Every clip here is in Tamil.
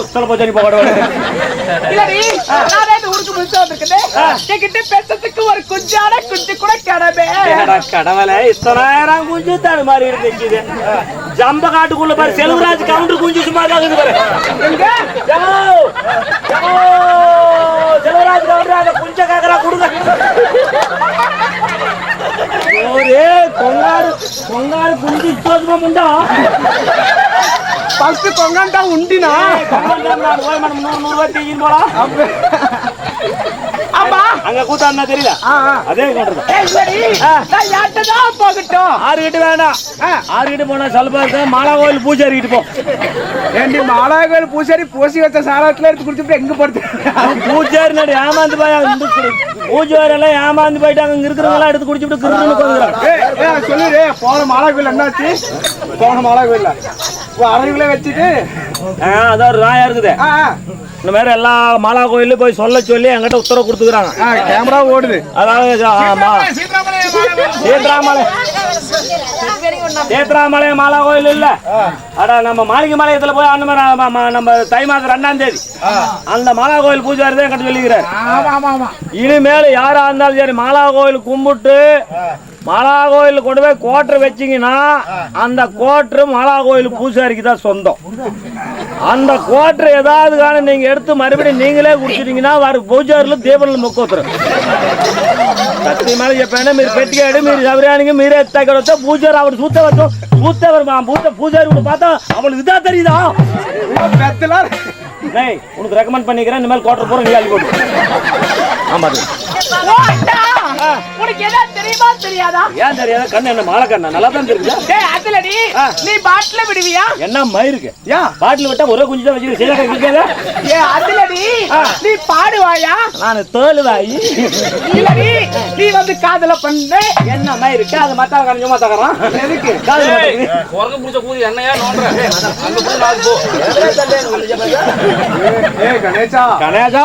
உத்தல போச்சனி போகணும் இல்லடி நானே இந்த ஊருக்கு புதுசா வந்திருக்கேன் என்கிட்ட பேசுறதுக்கு ஒரு குஞ்சான குஞ்சு கூட கிடமே கடவுளே இத்தனாயிரம் குஞ்சு தடு மாதிரி இருக்கு ஜம்ப காட்டுக்குள்ள பாரு செல்வராஜ் கவுண்டர் குஞ்சு தான் ஜமோ! ஜமோ! செல்வராஜ் கவுண்டர் அந்த ஃபர்ஸ்ட் கொங்கண்டா உண்டினா? ஆமா அங்க கூத்தாடினா தெரியல? அதே கொண்டு ஏய் இல்லடி நான் யார்கிட்ட தான் போகட்டும். ஆறு கிட்ட வேண்டாம் ஆறு கிட்ட போனா சொல்ல மாலா கோயில் பூஜாரி கிட்ட போ. ஏண்டி மாலாகோயில் பூசாரி பூசி வச்ச சாராத்துல எடுத்து குடிச்சுட்டு எங்க போறது? பூஜாரி நடி ஏமாந்து போய் பூஜாரி எல்லாம் ஏமாந்து போயிட்டாங்க இங்க இருக்கிறவங்க எடுத்து குடிச்சுட்டு கிருன்னு சொல்லிடு. போன மாலாகோயில் என்னாச்சு? போன மாலாகோயில்ல அரைவில வச்சுட்டு. அதான் ஒரு ராயா இருக்குது. இந்த மாதிரி எல்லா மாலா கோயிலும் போய் சொல்ல சொல்லி என்கிட்ட உத்தரவு கொடுத்துக்கிறாங்க. கேமரா ஓடுது. அதாவது சேத்ராமலை சேத்ராமலை மாலா கோயில் இல்ல. அட நம்ம மாளிகை மலையத்துல போய் அந்த மாதிரி நம்ம- தை மாதம் ரெண்டாம் தேதி அந்த மாலா கோயில் பூஜாரி தான் என்கிட்ட சொல்லிக்கிறார். ஆமா ஆமா ஆமா. இனிமேல் யாரா இருந்தாலும் சரி மாலா கோயில் கும்பிட்டு மாலா கோயில் கொண்டு போய் கோட்டரை வச்சீங்கன்னா அந்த கோட்டரு மாலா கோயில் பூசாரிக்கு தான் சொந்தம் அந்த கோட்டரை ஏதாவது காண நீங்க எடுத்து மறுபடியும் நீங்களே குடிச்சிட்டீங்கன்னா వారు పూజారులు దేవుళ్ళు మొక్కుతారు సత్యమైన చెప్పాను మీరు పెట్టాడు మీరు శబరానికి మీరే ఎత్తాక వస్తే పూజారు ఆవిడ చూస్తే వచ్చు చూస్తే మా పూజ పూజారి கூட பார்த்தா அவளுக்கு இதா தெரியுதா பெத்தலா டேய் உனக்கு ரெக்கமெண்ட் பண்ணிக்கிறேன் இந்த மாதிரி கோட்டர் போற நீ அள்ளி போடு ஆமா அது. உனக்கு என்ன தெரியுமா தெரியாதா? ஏன் தெரியாத? கண்ணு என்ன மாலை கண்ணா? நல்லா தான் தெரியுதா டேய் அதுலடி நீ பாட்டில விடுவியா? என்ன மயிருக்கு? யா. பாட்டில் விட்டா ஒரே குஞ்சு தான் கேட்காத ஏ அதுலடி நீ பாடுவாயா? நான் தோலுவாயி இல்லடி நீ வந்து காதல பண்ணு. என்ன மயிருக்கு? அது மத்தால கரைஞ்சு மத்தாக்கறான் எதுக்கு? காது மாட்டுக்கு. உறக்க பூச்ச கூதி என்னையா நோண்டுற? அங்க போய் நாலு போ. ஏய் கணேசா கணேசா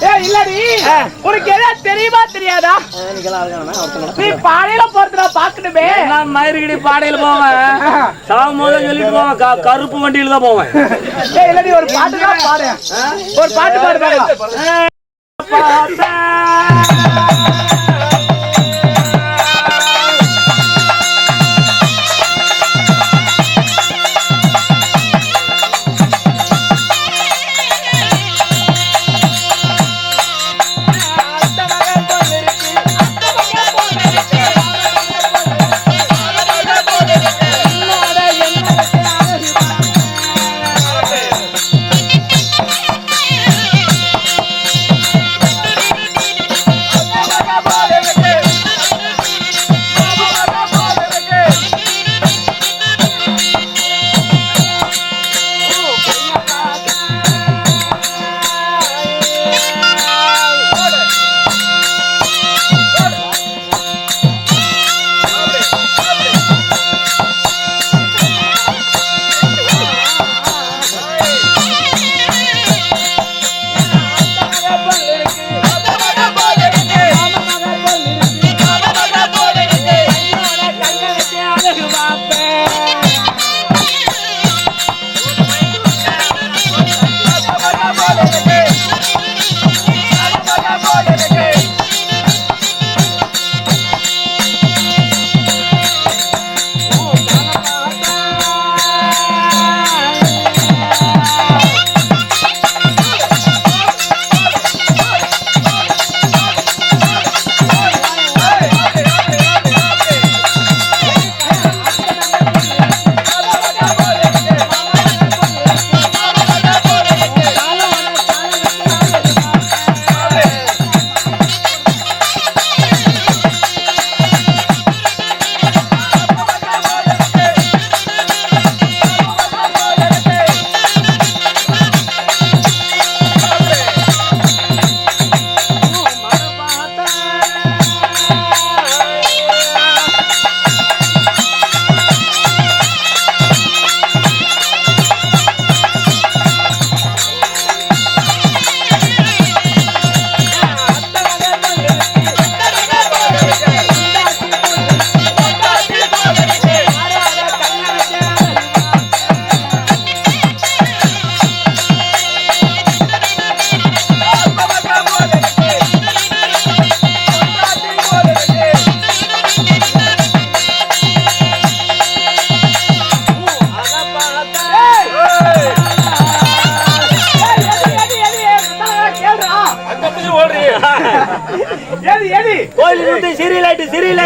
ஏ இல்லடி. உனக்கு என்ன தெரியுமா தெரியாதா? நீ பாடையில போறதுல பாக்கணுமே நான் மயிருக்கடி பாடையில போவேன்? சாகும் போது சொல்லிட்டு போவேன் கருப்பு வண்டியில தான் போவேன். இல்லடி ஒரு பாட்டு தான் பாடு ஒரு பாட்டு பாடு பாக்கலாம்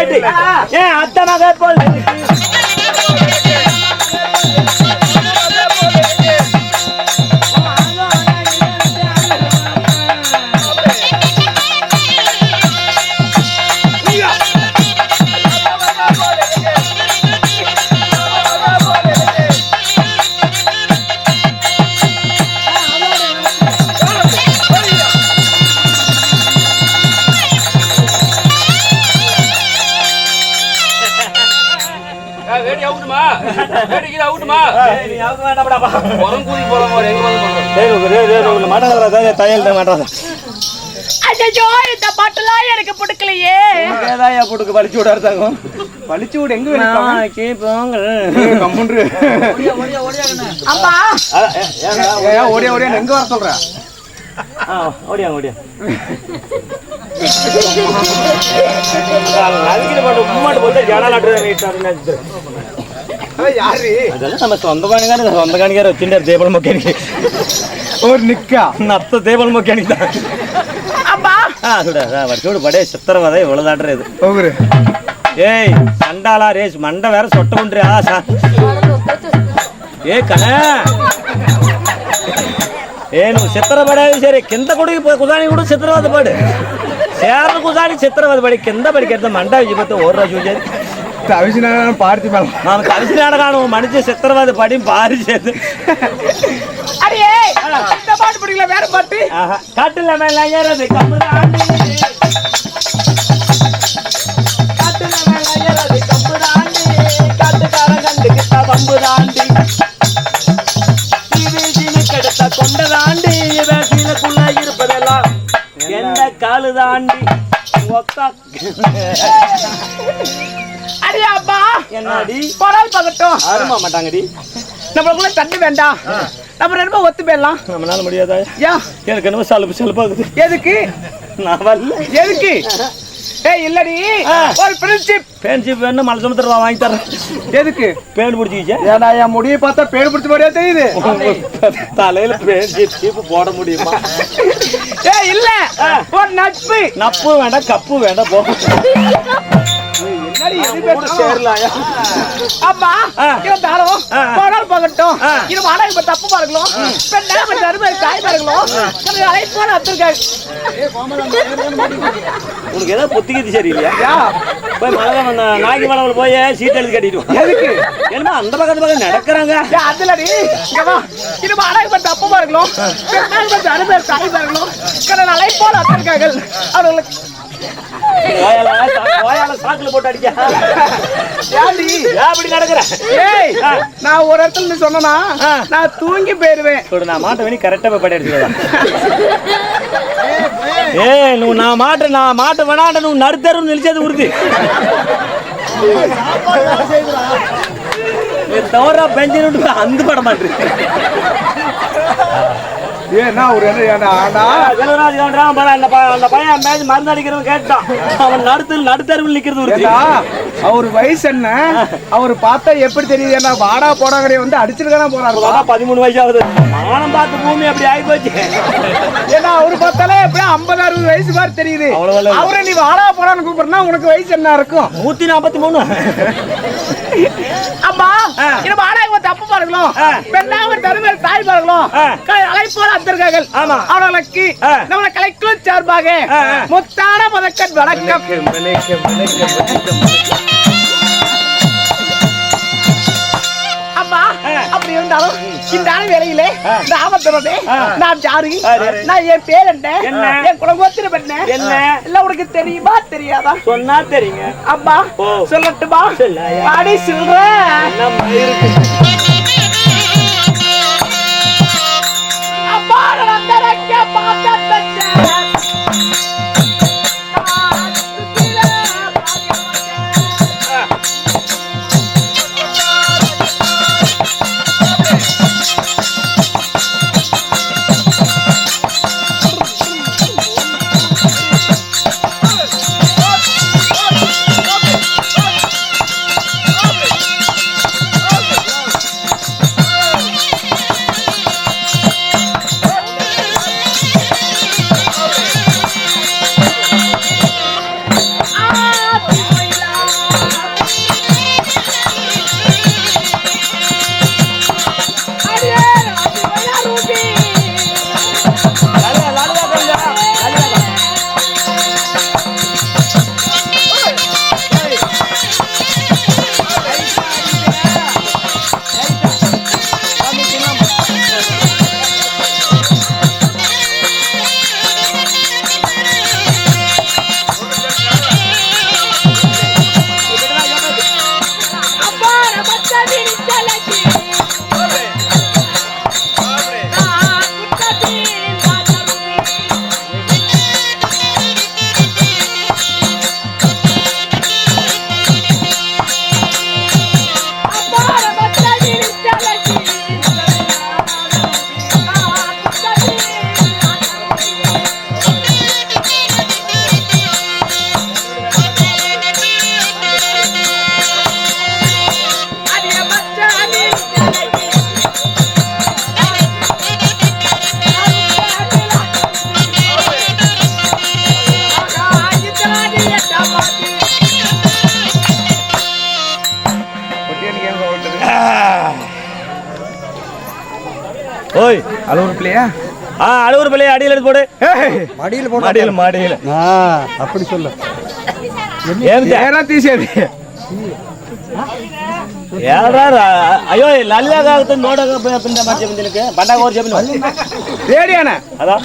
બેટી હે. હાથમાં ગઈ બોલ அவங்க வேண்டாம்டாப்பா உரம் கூதி போற மாதிரி எங்க வந்து பண்றது மாட்டாத தையல் மாட்டாத ஐயோ இந்த பாட்டுலாம் எனக்கு பிடிக்கலையே. ஏதாயா போட்டுக்கு பறிச்சு விடாருதாங்க பழிச்சு விடு எங்க வெளிப்பாங்க கேட்பாங்க கம்முன்று அம்மா. ஏன் ஓடியா ஓடியா எங்க வர சொல்ற? ஓடியாங்க ஓடியா நறுக்கிற பாட்டு உம்மாட்டு போட்டு ஜனாலாட்டு అదే మన సొంతకాని గారు సొంతకాని గారు వచ్చిండారు దీపాల మొక్కానికి ఓరు నిక్క నత్త దీపాల మొక్కానికి చూడ చూడు పడే చిత్రం కదా ఇవ్వదు దాటలేదు ఏయ్ సండాలా రేసి మండ వేర సొట్టుకుంటారు ఆ సార్ ఏ కనా ఏ నువ్వు చిత్రపడేది సరే కింద కూడా కుదాని కూడా చిత్రవాద పడు చేరు కుదాని చిత్రవాద పడి కింద పడికెళ్తాం మంట చెప్పితే ఓర్రా చూసేది தவிச்சு நான் பார்த்தி மேல మనం కలిసి అడగాను మనిషి చిత్రవాద పడి పారి చేదు அடியே இந்த பாட்டு பிடிக்கல வேற பாட்டு காட்டுல மேல ஏறது கம்புதாண்டி காட்டுல மேல ஏறது கம்புதாண்டி காட்டுக்கார கண்டுகிட்ட வம்புதாண்டி இது சீனுக்கெடுத்த கொண்டதாண்டி இவன் சீனுக்குள்ள இருப்பதெல்லாம் எந்த காலு தாண்டி ஒத்தா அடியே என்னடி? பரவாயில்ல பார்க்கட்டும் ஆரம்ப மாட்டாங்கடி. நம்மளுக்குள்ள தண்ணி வேண்டாம். நம்ம ரெண்டு ஒத்து போயிடலாம். நம்மளால முடியாதா? ஏன் எனக்கு என்னமோ சலுப்பு சலுப்பாகுது. எதுக்கு? நான் வரல. எதுக்கு? ஏய் இல்லடி. ஒரு பிரின்சிப் பேன் வேணும் மலை சுமத்துறவா வாங்கி தரேன். எதுக்கு? பேன் பிடிச்சிக்கிச்சே? ஏடா என் முடியை பார்த்தா பேர் பிடிச்ச மாதிரியா தெரியுது. தலையில பேன் சீப்பு போட முடியுமா? ஏய் இல்ல. ஒரு நட்பு. நப்பு வேண்டாம் கப்பு வேண்டாம் போ. அம்மா. இருந்தாலும். போனால் பார்க்கட்டும். ஆ. இது வாடகை இப்ப தப்பு பாருங்களோ பெண்ணா கொஞ்சம் அருமை தாய் பாருங்களோ கொஞ்சம் அழைப்போட வந்திருக்காங்க உனக்கு ஏதோ பொத்திக்கிது சரியில்லையா? போய் மலை வந்த நாய்க்கு மலை போய் சீட் எழுதி. எதுக்கு? என்னமா அந்த பக்கம் அந்த பக்கம் நடக்கிறாங்க வா. இது வாடகை இப்ப தப்பு பாருங்களோ அருமை தாய் பாருங்களோ கொஞ்சம் அழைப்போட வந்திருக்காங்க அவர்களுக்கு கோயால சா- கோயால சாக்குல போட்டு அடிக்க ஏன்டி? ஏன் அப்படி நடக்கிற ஏய் நான் ஒரு இடத்துல நீ சொன்னா ஆ. நான் தூங்கி போயிருவேன் చూడు నా మాట విని కరెక్ట్ గా పడేది కదా ఏ నువ్వు నా మాట నా మాట వినాట నువ్వు నడితేరు నిలిచేది ఉరిది మీరు తవరా బెంచి నుండి అందుపడమంటారు ஏன்னா ஒரு அந்த பையன் மேட்ச் மருந்து அடிக்கிறவன் கேட்டான். அவன் நடுத்து நடுத்தருவில் நிக்கிறது ஏன்னா அவர் வயசு என்ன? அவர் பார்த்தா எப்படி தெரியுது? ஏன்னா வாடா போடாங்கடைய வந்து அடிச்சிருக்கான போறாரு. பதிமூணு வயசு ஆகுது மானம் பார்த்து பூமி அப்படி ஆகி போச்சு ஏன்னா அவரு பார்த்தாலே எப்படியும் ஐம்பது அறுபது வயசு மாதிரி தெரியுது. அவரை நீ வாடா போடான்னு கூப்பிடுறா உனக்கு வயசு என்ன இருக்கும்? நூத்தி நாற்பத்தி மூணு. அம்மா இது வாடகை தப்பு பாருங்களோ ஆ. பெண்ணா ஒரு தருமை தாய் பாருங்களோ ஆ. அழைப்போட வந்திருக்காங்க ஆமா. அவர்களுக்கு. நம்மளை கலைக்கும் சார்பாக. முத்தான முதக்கன் வணக்கம் அம்மா அப்படி இருந்தாலும் இந்த ஆள் வேலையிலே இந்த ஆபத்தினே நான் யாரு? நான் என் பேர் என்ன? என் குடும்பத்தினம் என்ன என்ன? இல்ல உனக்கு தெரியுமா தெரியாதா சொன்னா தெரியுங்க ஓ. சொல்லட்டுமா. பாடி சொல்ற அழுவுற பிள்ளையா ஆ அழுகுற பிள்ளைய அடியில் எடுத்து போடு ஏய், மடியில் போட மடியில் மடியில் ஆ அப்படி சொல்லு ஏன் ஏன்னா తీసేది ఏడారు అయ్యో లల్లా కాకపోతే నోట పిండ మరి చెప్పింది నీకు పండగ ఒకటి చెప్పిన రేడియానా అదా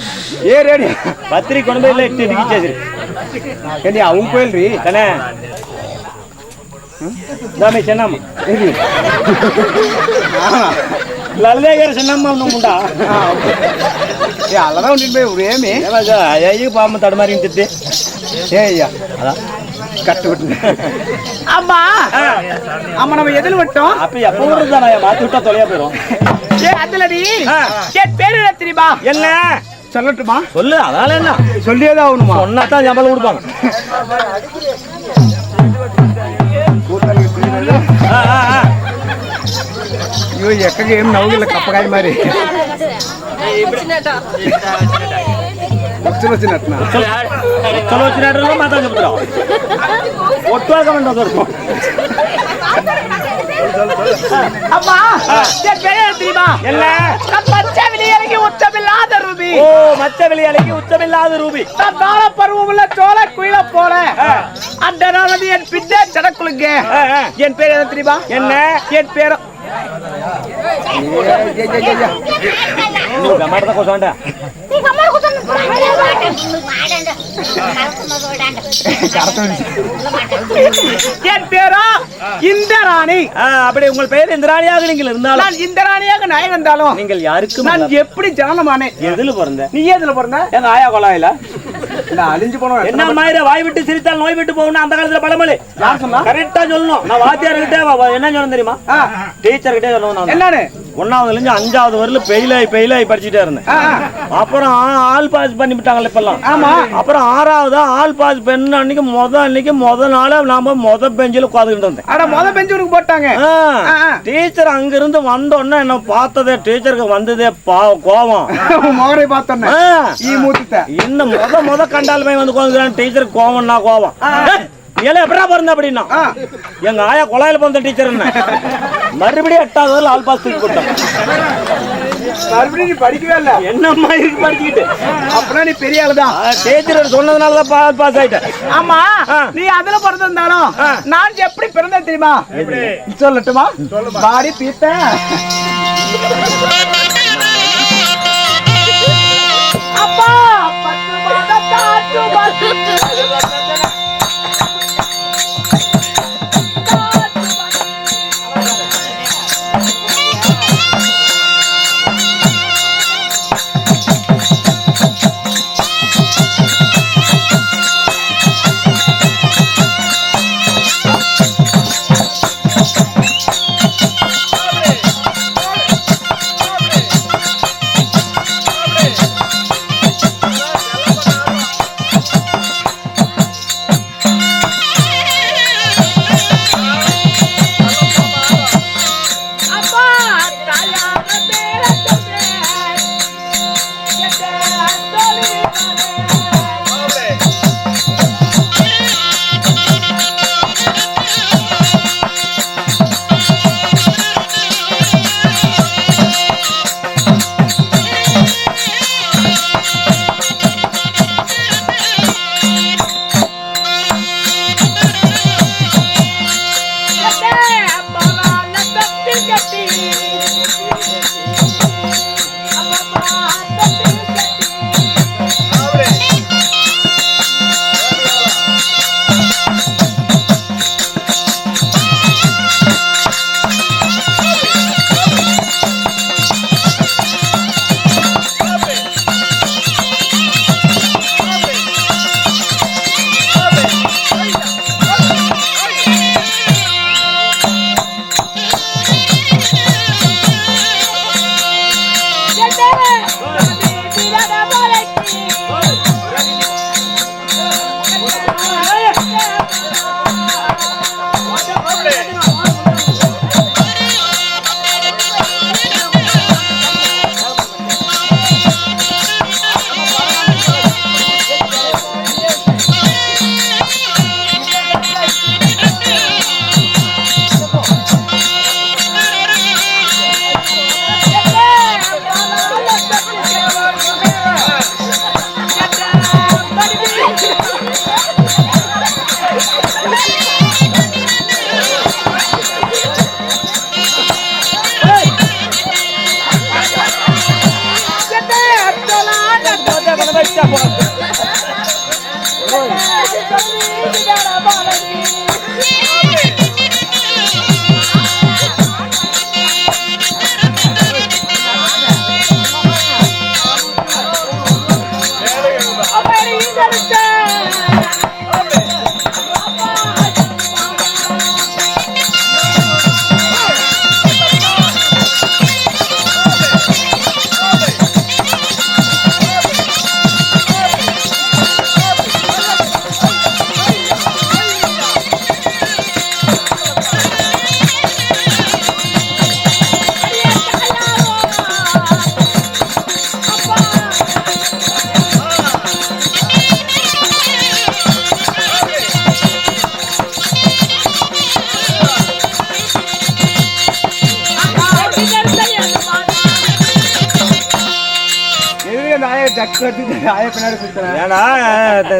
ఏ రేడియా పత్రిక కొనబోయి ఇంటికి ఇచ్చేసి ఏంటి అవును పోయిల్రి కనే మీ చిన్నమ్మ లల్లే గారు చిన్నమ్మ నువ్వుంటా ఏ అల్లదా ఉండి ఏమి అయ్యి పాప తడమారి ఇంటిద్ది ఏ అయ్యా అదా కట్టుబట్టి அம்மா அம்மா நம்ம எதில் விட்டோம் அப்ப எப்ப விடுறதா மாத்தி விட்டா தொலையா போயிடும் ஏ அதுலடி ஆ. என் பேரு என்ன தெரியுமா என்ன சொல்லட்டுமா சொல்லு அதனால என்ன சொல்லியேதான் ஆகணுமா சொன்னா தான் சம்பளம் கொடுப்பாங்க ఆ, ఆ, ఆ. అయ్యో ఎక్కడికి ఏం నవ్వుగిల్ల కప్పకాయ మరి వచ్చిన వచ్చినట్టున చలో వచ్చినట్టు మాతో చెప్తున్నావు ఒట్టుకోమంటావు దొరుకు அம்மா என் பேரு என்ன தெரியுமா என்ன நான் பச்சை வெளியறங்கி உச்சமில்லாத ரூபி ஓ மச்ச வெளியாளைக்கு உச்சமில்லாத ரூபி நான் தாள பருவமுள்ள சோழ குயில போல அந்த நாளது என் பின்னே சடக்குழுங்க ஆ, ஆ. என் பேர் என்ன தெரியுமா என்ன என் பேரு నువ్వు గమాటతో కోసం అంటే என் பேரோ இந்திராணி அப்படி உங்கள் பெயர் இந்திராணியாக நீங்கள் இருந்தாலும் நான் இந்திராணியாக நாய் வந்தாலும் நீங்கள் யாருக்கும் நான் எப்படி ஜனனமானேன் எதுல பிறந்த நீ ஏதுல பிறந்த எங்க ஆயா கொலாயில நான் அழிஞ்சு போனோம் என்ன மாதிரி வாய் விட்டு சிரித்தால் நோய் விட்டு போகணும் அந்த காலத்துல பழமொழி? கரெக்டா சொல்லணும். நான் வாத்தியார் கிட்டே என்ன சொல்லணும் தெரியுமா? டீச்சர் கிட்டே சொல்லணும். என்னன்னு? ஒன்னாவதுலேருந்து அஞ்சாவது வரல பெயிலாய் பெயிலாய் படிச்சுட்டே இருந்தேன். அப்புறம் ஆள் பாஸ் பண்ணி விட்டாங்களே இப்பெல்லாம் அப்புறம் ஆறாவதா ஆள் பாஸ் பெண் அன்னைக்கு முத அன்னைக்கு முத நாள நாம மொதல் பெஞ்சில் உட்காந்துக்கிட்டு வந்தேன் அட முத பெஞ்சு போட்டாங்க. டீச்சர் அங்கிருந்து வந்தோடனே என்ன பார்த்ததே டீச்சருக்கு வந்ததே பா கோபம் மகனை பார்த்தோன்னே. இன்னும் முத முத கண்டாலுமே வந்து உட்காந்துக்கிறான் டீச்சருக்கு கோவம்னா கோவம். எல்லாம் எப்படா பிறந்த அப்படின்னா? எங்க ஆயா குழாயில பிறந்த டீச்சர் என்ன? மறுபடியும் எட்டாவது ஆல் பாஸ் தூக்கி போட்டான். மறுபடியும் நீ படிக்கவே இல்ல. என்னம்மா இருக்கு படிச்சுக்கிட்டு? அப்பனா நீ பெரிய ஆளுதான் டீச்சர் சொன்னதுனால தான் பாஸ் பாஸ் ஆயிட்டேன். ஆமா. நீ அதுல பிறந்திருந்தாலும். நான் எப்படி பிறந்தேன் தெரியுமா? சொல்லட்டுமா? பாடி பீத்த அப்பா பத்து மாதம்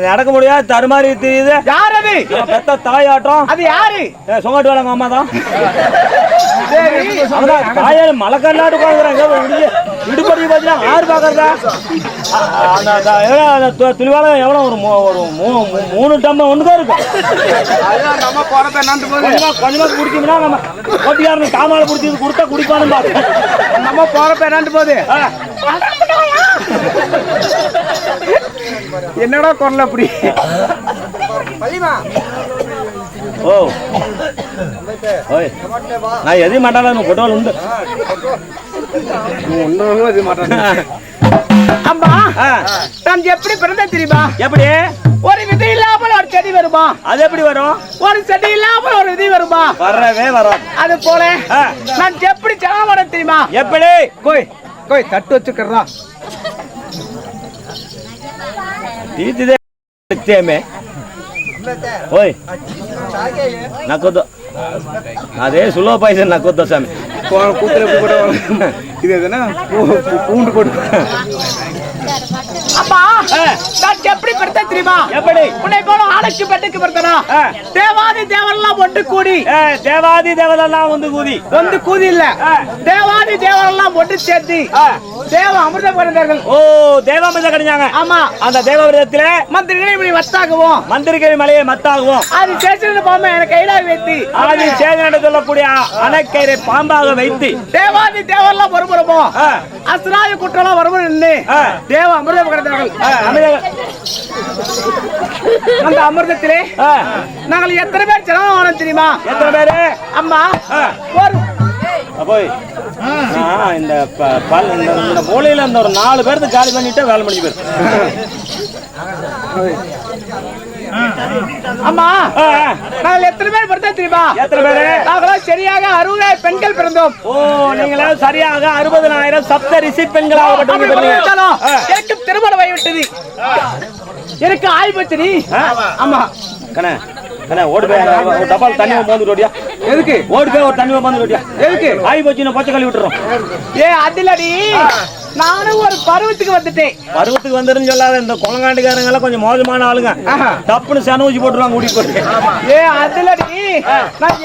நடக்க முடியாது தருமாறி தெரியுது. யார் அது? பெத்த தாயாட்டம். அது யாரு? சொங்காட்டு வேலைங்க அம்மா தான். தாயாரு மலைக்கல்லாட்டு உட்காந்துறாங்க இடுப்படி பார்த்தீங்கன்னா ஆறு பார்க்கறதா அந்த அந்த எவ்வளோ ஒரு மூ- ஒரு மூணு டம்ம ஒன்று தான் இருக்கும். அதுதான் நம்ம போறப்ப என்னன்னு போகுது. கொஞ்சமா கொஞ்சமா குடிச்சோம்னா நம்ம ஓட்டிக்காரனு காமால பிடிச்சி கொடுத்தா குடிப்பானு பார்த்தேன் நம்ம போறப்ப என்னன்னு போகுது. என்னடா குரல் அப்படி? ஓ. ஓய். நான் எதையும் மாட்டாலும் கொட்டவால் உண்டு. அம்மா நான் எப்படி பிறந்த தெரியுமா? எப்படி? ஒரு விதை இல்லாமல் ஒரு செடி வருமா? அது எப்படி வரும்? ஒரு செடி இல்லாமல் ஒரு விதி வருமா? வரவே வரும் அது போல நான் எப்படி ஜனம் தெரியுமா? எப்படி? கோய் கோய் தட்டு வச்சுக்கிறா தேமே. ஓய் நக்கதோ அதே சுலோ ಪಾಯಸ ನಕ್ಕೋತ ಸ್ವಾಮಿ ಕೂತ್ರೆ ಕೂಡ ಇದೇನಾ பூண்டு போட்டு. அப்பா நான் எப்படி படுத்தேன் தெரியுமா? எப்படி? உன்னை போல ஆளுக்கு பெட்டுக்கு படுத்தனா தேவாதி தேவரெல்லாம் ஒன்று கூடி. தேவாதி தேவரெல்லாம் ஒன்று கூடி. ஒன்று கூடி இல்ல. தேவாதி தேவரெல்லாம் ஒன்று சேர்த்து. தேவ அமிர்தம் பிறந்தார்கள் ஓ தேவாமிர்தம் கிடைச்சாங்க ஆமா. அந்த தேவாமிர்தத்திலே மந்திரிகளை இப்படி வத்தாகுவோம் மந்திரிகை மலையை மத்தாகுவோம் அது சேச்சிருந்த பாம்பை எனக்கு கையில வைத்து. ஆதி சேதன சொல்லக்கூடிய அணைக்கயிறை பாம்பாக வைத்து. தேவாதி தேவரெல்லாம் வருமுறமோ அசுராய குற்றலாம் வருமுறை நின்று. தேவ அமிர்தம் அமைதியாக- அந்த அமிர்தத்திலே நாங்கள் எத்தனை பேர் ஜனநாயகம் தெரியுமா? எத்தனை பேரு? அம்மா. ஒரு போய். நான் இந்த ப- பல் இந்த மூலையில இந்த ஒரு நாலு பேருக்கு காலி பண்ணிட்டு வேலை முடிஞ்சு போயிரு. அம்மா. நாங்கள் எத்தனை பேர் பிறந்தோம் தெரியுமா? எத்தனை பேரு? நாங்களாம் சரியாக அறுபதாயிரம் பெண்கள் பிறந்தோம். ஓ நீங்களே சரியாக அறுபதனாயிரம் சப்த ரிஷி பெண்களாக திருமணம் ஆகிவிட்டது. எனக்கு ஆய்பச்சடி ஆமா கண்ணே ஓடி போய் ஒரு டப்பால் தண்ணி மோந்து ஓடியா? எதுக்கு? ஓடி போய் ஒரு தண்ணி மோந்து ஓடியா? எதுக்கு? ஆய் போச்சு பச்சை கழுவி விட்டுறோம். ஏ அதிலடி நானும் ஒரு பருவத்துக்கு வந்துட்டேன். பருவத்துக்கு வந்துருன்னு சொல்லாத இந்த குளங்காண்டுக்காரங்க எல்லாம் கொஞ்சம் மோசமான ஆளுங்க. ஆஹா. தப்புன்னு சன ஊசி போட்டுருவாங்க கூட்டிட்டு போட்டு ஏ அதிலடி நான்